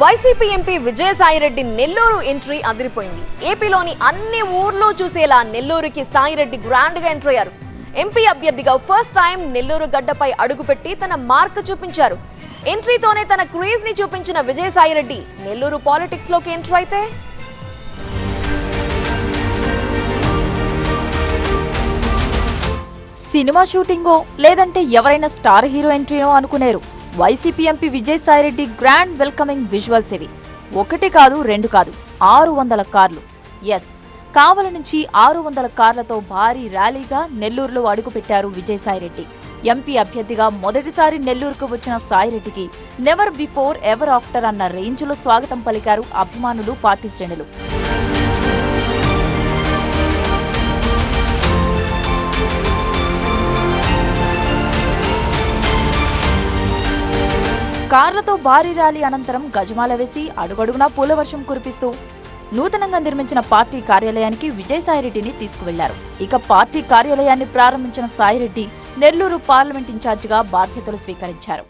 YCP MP Vijayasai Reddy Nellore entry అదిరిపోయింది. ఏపీలోని అన్ని ఊర్లో చూసేలా నెల్లూరుకి సాయిరెడ్డి గ్రాండ్గా ఎంట్రీ అయ్యారు. ఎంపీ అభ్యర్థిగా ఫస్ట్ టైం నెల్లూరు గడ్డపై అడుగుపెట్టి తన మార్క్ చూపించారు. ఎంట్రీతోనే తన క్రేజ్ని చూపించిన విజయసాయిరెడ్డి నెల్లూరు పాలిటిక్స్లోకి ఎంట్రీ అయితే సినిమా షూటింగో లేదంటే ఎవరైనా స్టార్ హీరో ఎంట్రీనో అనుకునేరు. YCP MP Vijayasai Reddy grand welcoming visuals ఇవి ఒకటి కాదు రెండు కాదు ఆరు వందల కార్లు. ఎస్ కావల నుంచి ఆరు వందల కార్లతో భారీ ర్యాలీగా నెల్లూరులో అడుగుపెట్టారు విజయసాయిరెడ్డి. ఎంపీ అభ్యర్థిగా మొదటిసారి నెల్లూరుకు వచ్చిన సాయిరెడ్డికి నెవర్ బిఫోర్ ఎవర్ ఆఫ్టర్ అన్న రేంజ్లో స్వాగతం పలికారు అభిమానులు పార్టీ శ్రేణులు. కార్లతో భారీ ర్యాలీ అనంతరం గజమాల వేసి అడుగడుగునా పూల వర్షం కురిపిస్తూ నూతనంగా నిర్మించిన పార్టీ కార్యాలయానికి విజయసాయిరెడ్డిని తీసుకువెళ్ళారు. ఇక పార్టీ కార్యాలయాన్ని ప్రారంభించిన సాయిరెడ్డి నెల్లూరు పార్లమెంట్ ఇన్ఛార్జిగా బాధ్యతలు స్వీకరించారు.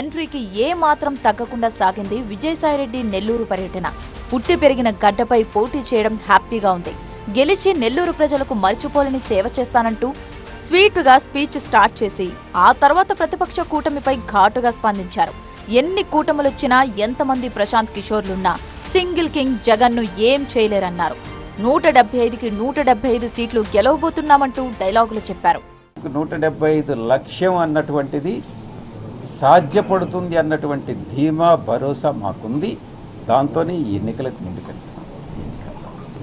ఎంట్రీకి ఏ మాత్రం తగ్గకుండా సాగింది విజయసాయిరెడ్డి నెల్లూరు పర్యటన. పుట్టి పెరిగిన గడ్డపై పోటీ చేయడం హ్యాపీగా ఉంది. గెలిచి నెల్లూరు ప్రజలకు మర్చిపోలేని సేవ చేస్తానంటూ స్వీటుగా స్పీచ్ స్టార్ట్ చేసి ఆ తర్వాత ప్రతిపక్ష కూటమిపై ఘాటుగా స్పందించారు. ఎన్ని కూటములొచ్చినా ఎంతమంది ప్రశాంత్ కిషోర్లున్నా సింగిల్ కింగ్ జగన్ను ఏం చేయలేరన్నారు. నూట డెబ్బై ఐదుకి నూట డెబ్బై ఐదు సీట్లు గెలవబోతున్నామంటూ డైలాగులు చెప్పారు. నూట డెబ్బై ఐదు లక్ష్యం అన్నటువంటిది సాధ్యపడుతుంది అన్నటువంటి ధీమా భరోసా మాకుంది. దాంతోనే ఈ ఎన్నికలకు ముందుకెళ్తాం.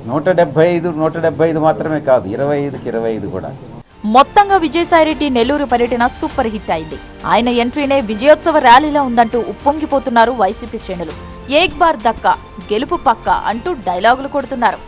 నూట డెబ్బై ఐదు నూట డెబ్బై ఐదు మాత్రమే కాదు ఇరవై ఐదుకి ఇరవై ఐదు కూడా. మొత్తంగా విజయసాయిరెడ్డి నెల్లూరు పర్యటన సూపర్ హిట్ అయింది. ఆయన ఎంట్రీనే విజయోత్సవ ర్యాలీలా ఉందంటూ ఉప్పొంగిపోతున్నారు వైసీపీ శ్రేణులు. ఏక్ బార్ దక్క గెలుపు పక్క అంటూ డైలాగులు కొడుతున్నారు.